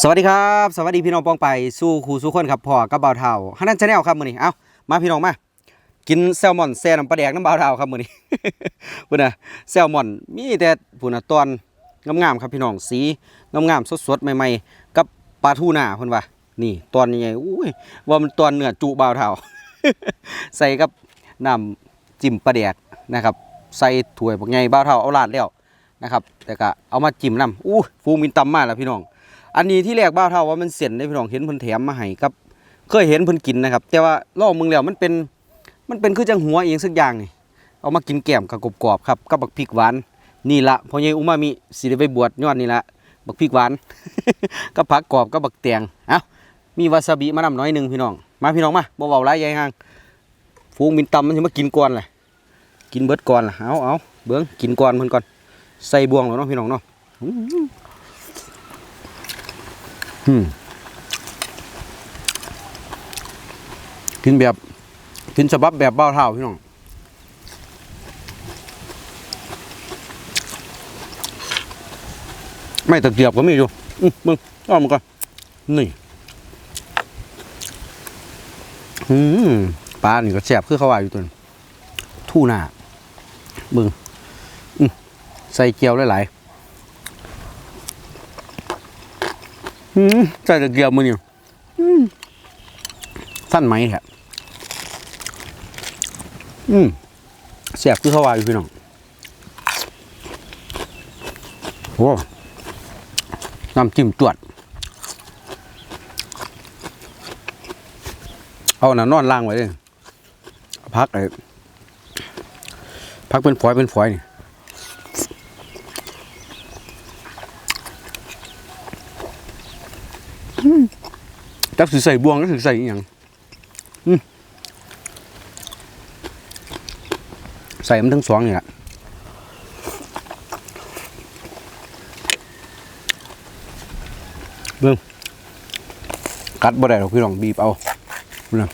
สวัสดีครับ สวัสดีพี่น้องปองไปสู้ครูสู้คนครับพ่อกับบ่าวเท่าฮันนั่นชาแนลครับมื้อนี้เอ้ามาพี่น้องมากินแซลมอนแซ่น้ำปลาแดกน้ำบาวเท่าครับมื้อนี้พุ่นน่ะแซลมอนมีแต่พุ่นนะตอนงามๆครับพี่น้องสีงามๆสดๆใหม่ๆ กับปลาทูน่าพิ่นว่านี่ตอนใหญ่ๆอุ้ยว่ามันตอนเนื้อจุบาวเท่าใส่กับน้ำจิ้มปลาแดกนะครับใส่ถ้วยบักใหญ่บ่าวเท่าเอาลาดแล้วนะครับแต่ก็เอามาจิ้มน้ำอู้ฟูมินตำมาแล้วพี่น้อง อันนี้ที่แรกบ้าเท่าว่ามันเสียนได้พี่น้องเห็นเพิ่นแถมมาให้กับ เคยเห็นเพิ่นกินนะครับ แต่ว่าล่อมึงแล้วมันเป็นมันเป็นคือจังหัวเองสักอย่างนี่เอามากินแก้มกับกรอบๆครับกับบักพริกหวานนี่ละพ่อใหญ่อุมามิสิได้ไปบวชยอนนี่ละบักพริกหวานกับผักกรอบกับบักแตงเอ้ามีวาซาบิมานำน้อยหนึงพี่น้อง มาพี่น้องมาบ่เว้าหลายใหญ่ห่างฟูงบินตำมันสิมากินก่อนเลยกินเบิดก่อนล่ะเอาเอาเบิ่งกินก่อนเพิ่นก่อนใส่บวงแล้วเนาะพี่น้องเนาะ กินแบบ กินฉบับแบบเบ้าเท่าพี่น้องไม่ตะเกียบก็มีอยู่อืมึงเอมก่อนนี่อืมปลานี่ก็แซ่บคือเขาว่าอยู่ตัวนี้ทูน่าเบึงอืมใส่เกลียวหลาย อืมใส่ตะเกียบมือนี่อืมสั้นไหมแฮะอืมเสียบคือเขาวาอยู่พี่น้องโอ้น้ำจิ้มจวด เอาน่ะนอนล่างไว้เลยพักไอ้พักเป็นฝอยเป็นฝอยนี่ จักสิใส่บวงจักสิใส่อีหยังใส่มันทั้งสองนี่แหละเบิ่งกัดบ่ได้หรอกพี่น้องบีบเอานน่ะ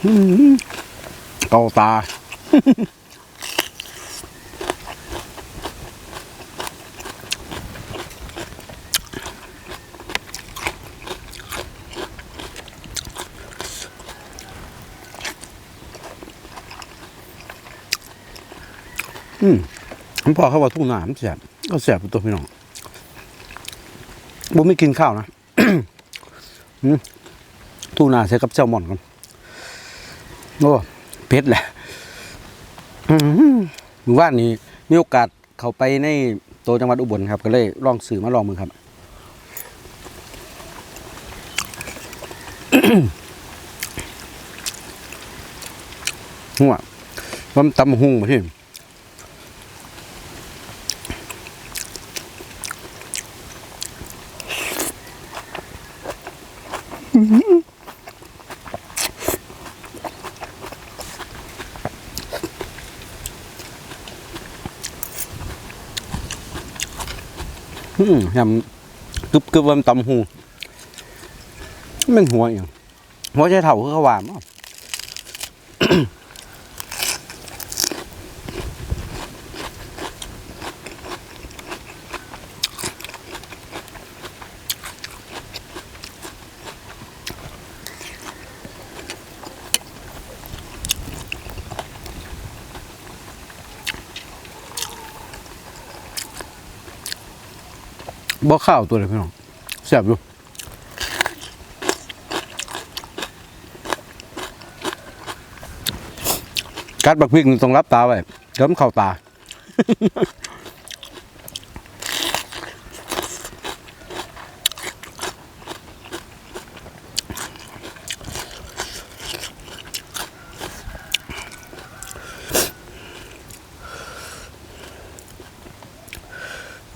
เอหือเกาตา อืมผมพอเขาว่าทุ่งนามันแสบก็แสบเป็นตัวพี่น้องบ่ไม่กินข้าวนะทุ่งนาใช้กับแซลมอนกันโอ้เผ็ดแหละอืมหมู่บ้านนี้มีโอกาสเขาไปในตัวจังหวัดอุบลครับ ก็เลยลองสื่อมาลองมือครับหัวว่ามันตำหุ่งมาที่ ยำกึบกึบมันตำหูมันหัวอย่างหัวใจเถ่าคือขวามอะ บ่ข้าวตัวเลยพี่น้องแซ่บอยู่กัดบักพริกนี่ต้องรับตาไว้เดี๋ยวมันเข้าตา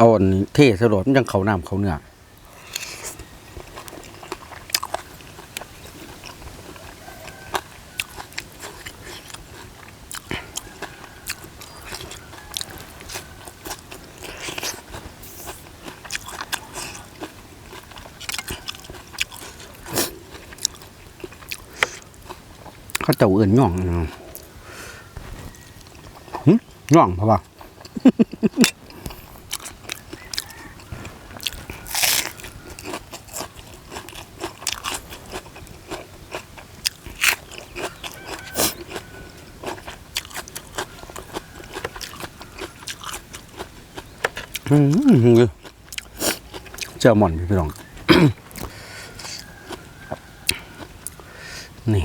เอาอันนี้เทสลดมันยังเขาน้ำเขาเนื้อเขาเจ้าเอื่นย่องนะหึย่องเพราะว่า เจ้าหม่อนพี่น้องนี่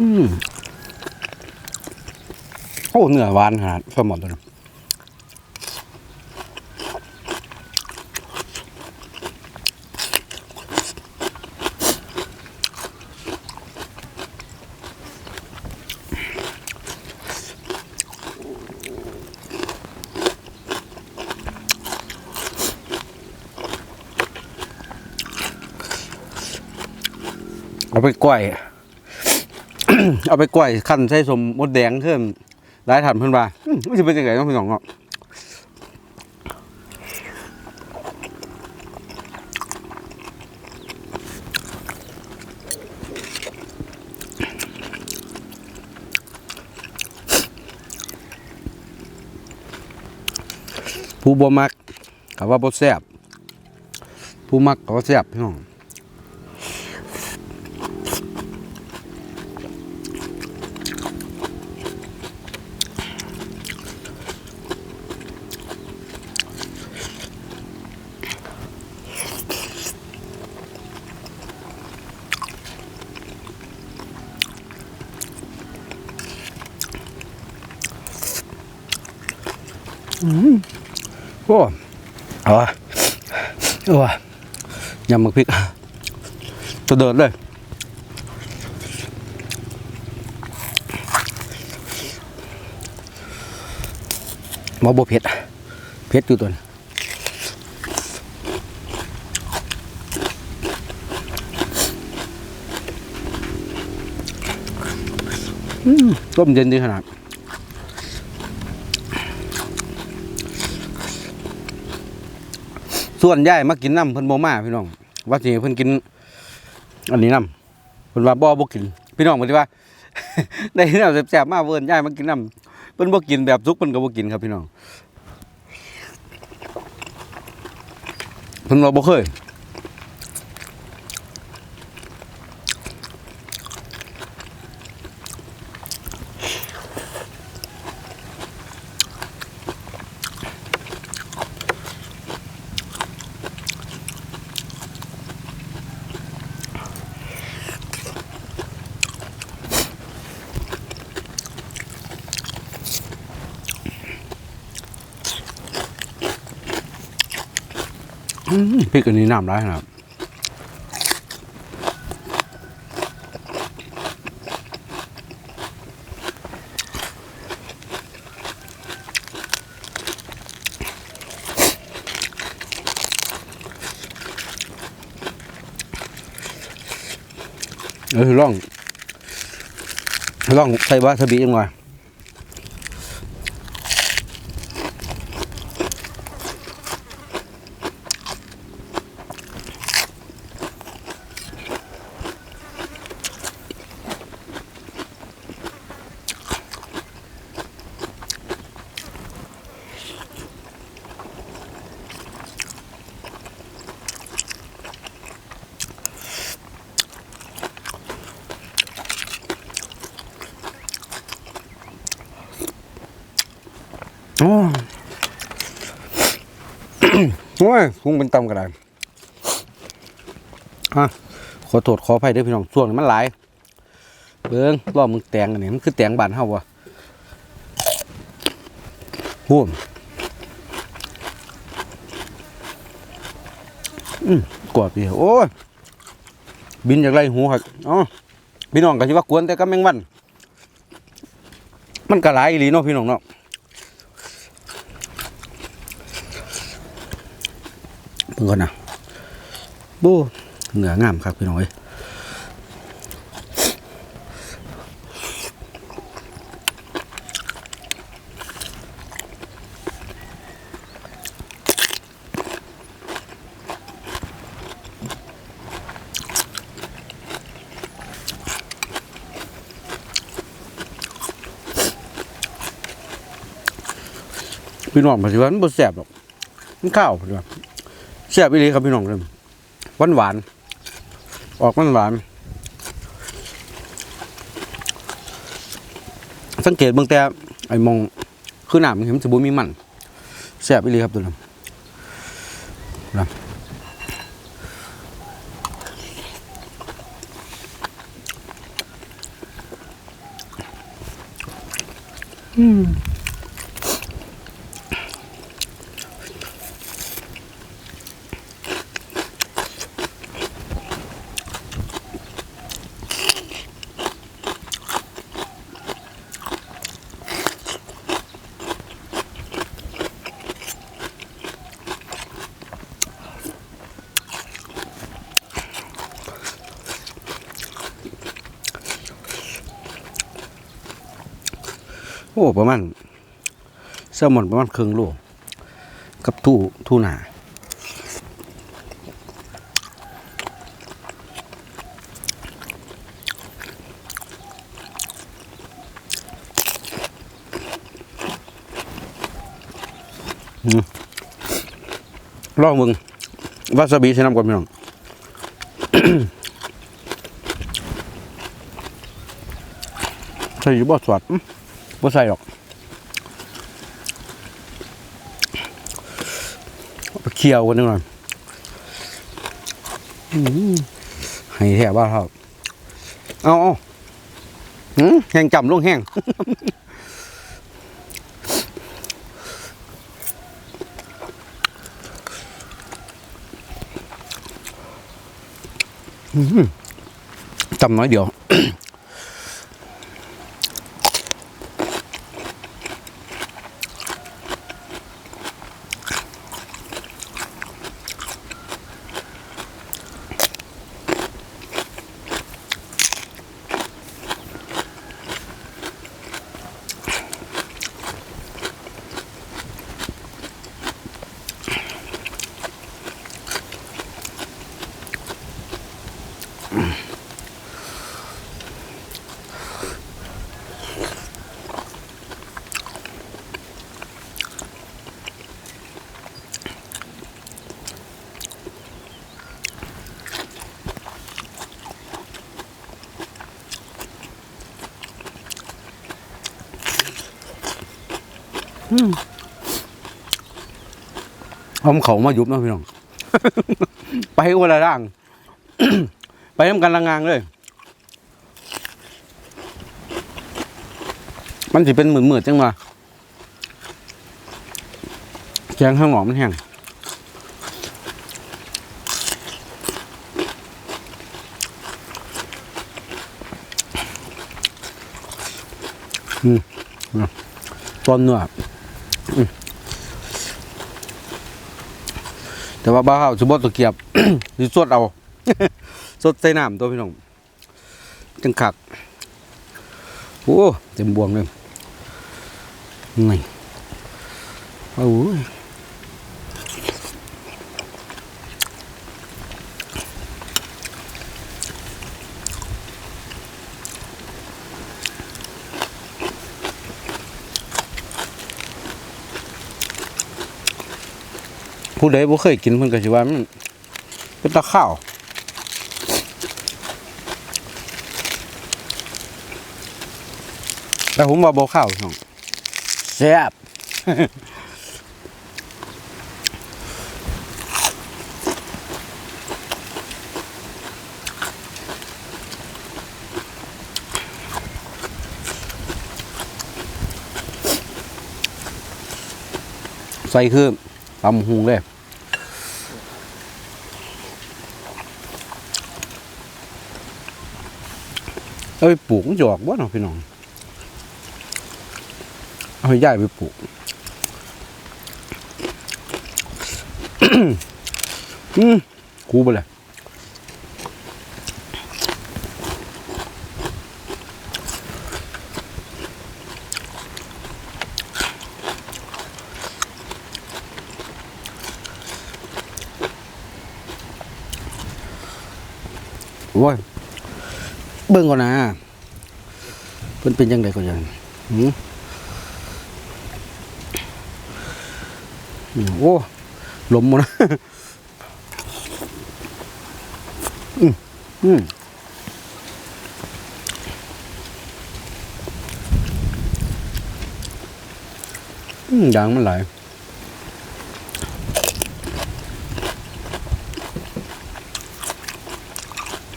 อืมโอ้เนื้อหวานขนาดแซลมอนตัวนี้ ไปก้อยเอาไปก้อยขั้นใส่สมมดแดงเพิ่มหลายถันเพิ่นว่าอืมมันจะเป็นยังไงต้องพี่น้องเนาะผู้บ่มักกับว่าบ่แซ่บผู้มักกับว่าแซ่บพี่น้อง โอ้เอาเอายำมักพริกตัวเดินเลยมาโบเผ็ดเผ็ดอยู่ตัวนี้ต้มเย็นดีขนาด ส่วนใหญ่มากินน้ำเพิ่นบ่มาพี่น้องว่าสิให้เพิ่นกิน อันนี้น้ำเพิ่นว่าบ่บ่กิน พี่น้องเพิ่นสิว่า ได้แนวแซ่บๆมาเพิ่นย่ายมากินน้ำเพิ่นบ่กินแบบสุกเพิ่นก็บ่กินครับพี่น้องเพิ่นว่าบ่เคย พริกอันนี้น้ำหลายขนาดเออลองลองใส่วาซาบิยังไง ยพุงเป็นตำกระไดฮะขอโทษขออภัยเด้วยพี่น้องช่วงนี้มันหลาย เบิ้งรอบมึงแตงอันนี้มันคือแตงบานเฮาวะหูมอืมกวาดพี่โอ้ยบินจากไรหูครับอ๋อพี่น้องก็สิว่ากวนแต่ก็แมงวัน มันก็หลายอีหลีเนาะพี่น้องเนาะ เพิ่ งก่อนนะบูเหนืองามครับพี่น้องเอ้ยพี่น้องปฏิวัติมันบ่แสบหรอกมันข้าวปฏิวัติ แสบอีหลีครับพี่น้องเลยหวานหวานออกมันหวาน สังเกตเบื้องแต่ไอ้มองคือหนามเห็นมันจะบุมีมันแซ่บอีหลีครับตัวนั้นนะ โอ้ประมาณแซลมอนประมาณครึ่งโลกับทูทูนาอลองมึงวาซาบิใส่น้ำก่อนพี่น้องใส่ยูบ่สวดอื้อ บ่ใส่หรอกเอาไปเคี่ยวกันหน่อยให้แท้บ้าครับ เอาเอาแห้งจำลงแห้งจำน้อยเดียว เอาเขามายุบนะพี่น้อง ไปคนละร่าง ไปทำกันละงางเลย มันสิเป็นเหมือนเหมือดๆจังมาแกงข้างหอมมันแห้งอืมอะตอนเนื้อ แต่ว่าบ้าเขาสมบูรตะเกียบหรือสดเอาสดใส่น้ำตัวพี่น้องจังขักโอ้เต็มบวงเลยนี่โอ้ย ผู้ใดบ่เคยกินเพิ่นก็สิว่ามันเป็นตะข้าวแต่ผมว่าบ่ข้าวน้องแซ่บใส่คือ ตำหุงเลยเอาไปปลูกมันจะออกบ่เนาะพี่น้อง เอาให้ย่ายไปปลูก อืมคูไปเลยโอ้ย เบิ่งก่อนนะเพิ่นเป็นยังไงก่อนยังหืมอืมโอ้ลมหมดนะอืมอืมอืมยางมันไหลาย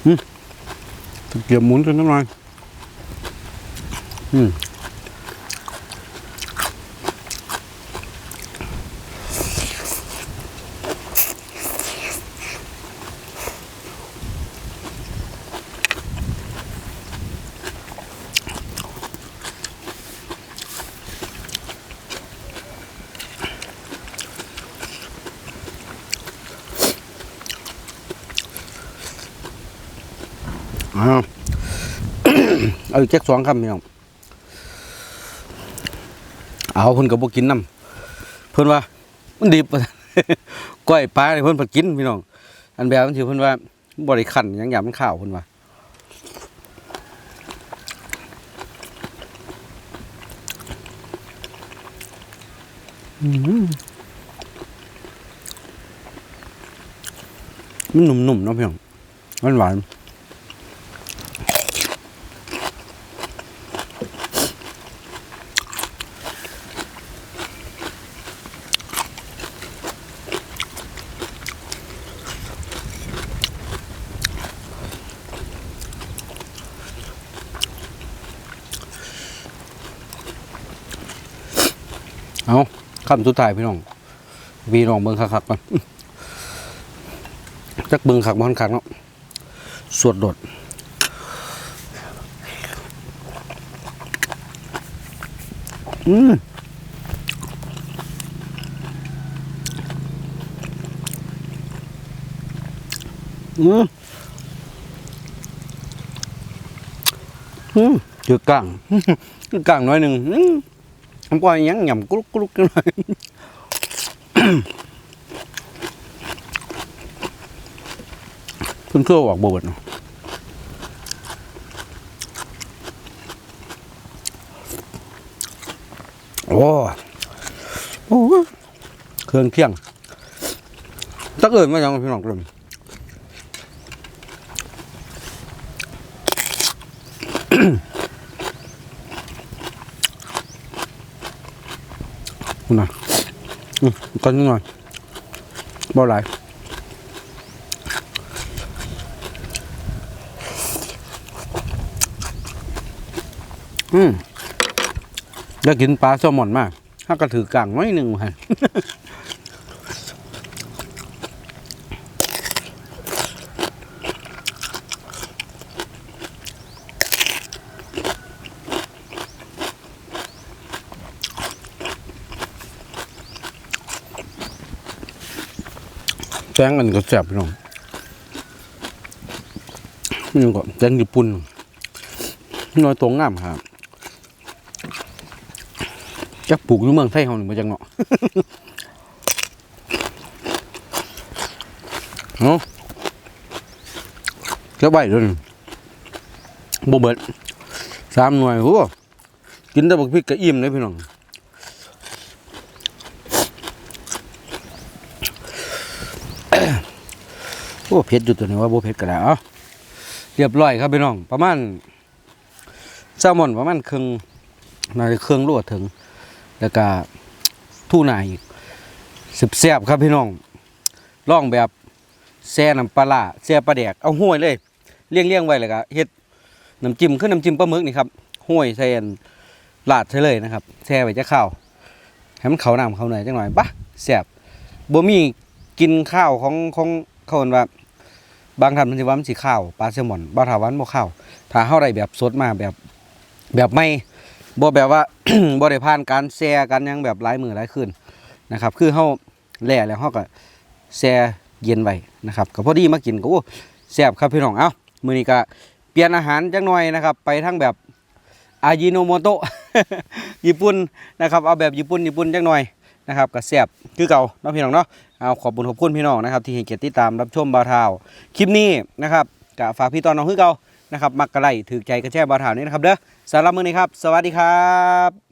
อืมตะ เกียวหมุนจนน้ำลายอืม เอาอีกแจ็คสองคำพี่น้องเอาเพิ่นก็บ่กินน้ำเพิ่นว่า มันดิบก้อยปลาเนี่ยเพิ่นเพิ่นกินพี่น้องอันแบบมันสิเพิ่นว่าบ่ได้คั่นยังหยามมันข้าวเพิ่นว่าอืมมันหนุ่มๆเนาะพี่น้องมันหวาน เอาคำสุดท้ายพี่น้องพี่น้องเบิ่งคักๆก่อนจักเบิ่งคักบ่คันคักเนาะสวดโดดอืมอืมอืมเจอกลางกลางน้อยหนึ่ง อืมผมปล่อยหยังหย่ำกรุกกรุกกันหน่อยเพิ่นเครื่องออกบวชเนาะโอ้โอ้เครื่องเคียงตักเอิญมาอย่างพี่น้องกลุ่ม คุณน่ะอืมกันนิดหน่อยบ่หลายอืมได้กินปลาแซลมอนมากถ้าก็ถือกลางน้อยหนึ่งฮะ แจ้งกันก็แซ่บพี่น้องนี่ก็แจ้งญี่ปุ่นน้อยตรงงามครับจักปลูกอยู่เมืองไทยเฮานี่บ่จังเนาะเนาะจะใบเด้วยบ่เบิดสามหน่วยโอ้กินแต่บักพริกก็อิ่มเลยพี่น้อง โอ้เผ็ดอยู่ตัวนี้ว่าโบเผ็ดก็ได้เอะเรียบร้อยครับพี่น้อง ประมาณแซลมอนประมาณครึ่งน่าจะเครื่องโลถึง แล้วก็ทูน่าอีกสิบแซบครับพี่น้องล่องแบบแซ่น้ำปลาแซ่ปลาแดกเอาห้วยเลยเลี้ยงเลี้ยงไว้เลยก็เฮ็ดน้ำจิ้มคือน้ำจิ้มปลาหมึกนี่ครับห้วยใส่นลาดใส่เลยนะครับแช่ไว้จะข้าวให้มันเขาน้ำเขาเนื้อจังหน่อยปะแซ่บบ่มีกินข้าวของของ เขาเอิ้นว่า บางท่านมันสิว่ามันสิข้าวปลาแซลมอนบ่ถาว่ามันบ่ข้าวถ้าเฮาได้แบบสดมาแบบแบบไม่บ่แบบว่า บ่ได้ผ่านการแช่กันยังแบบหลายมือหลายคืนนะครับ คือเฮาแล่แล้วเฮาก็แช่เย็นไว้นะครับก็พอดีมากินก็โอ้แซ่บครับพี่น้องเอ้ามื้อนี้ก็เปลี่ยนอาหารจักหน่อยนะครับ ไปทั้งแบบอายิโนโมโตะญี่ปุ่นนะครับ เอาแบบญี่ปุ่นญี่ปุ่นจักหน่อยนะครับก็แซ่บคือเก่าเนาะพี่น้องเนาะ เอาขอบคุณขอบคุณพี่น้องนะครับที่เห็นเกียรติติดตามรับชมบาวเท้าคลิปนี้นะครับกฝากพี่ตอนน้องคือเก่านะครับมักกะไลถือใจกระแช่บาทาวนี้นะครับเด้อสำหรับมื้อนี้ครับ สวัสดีครับ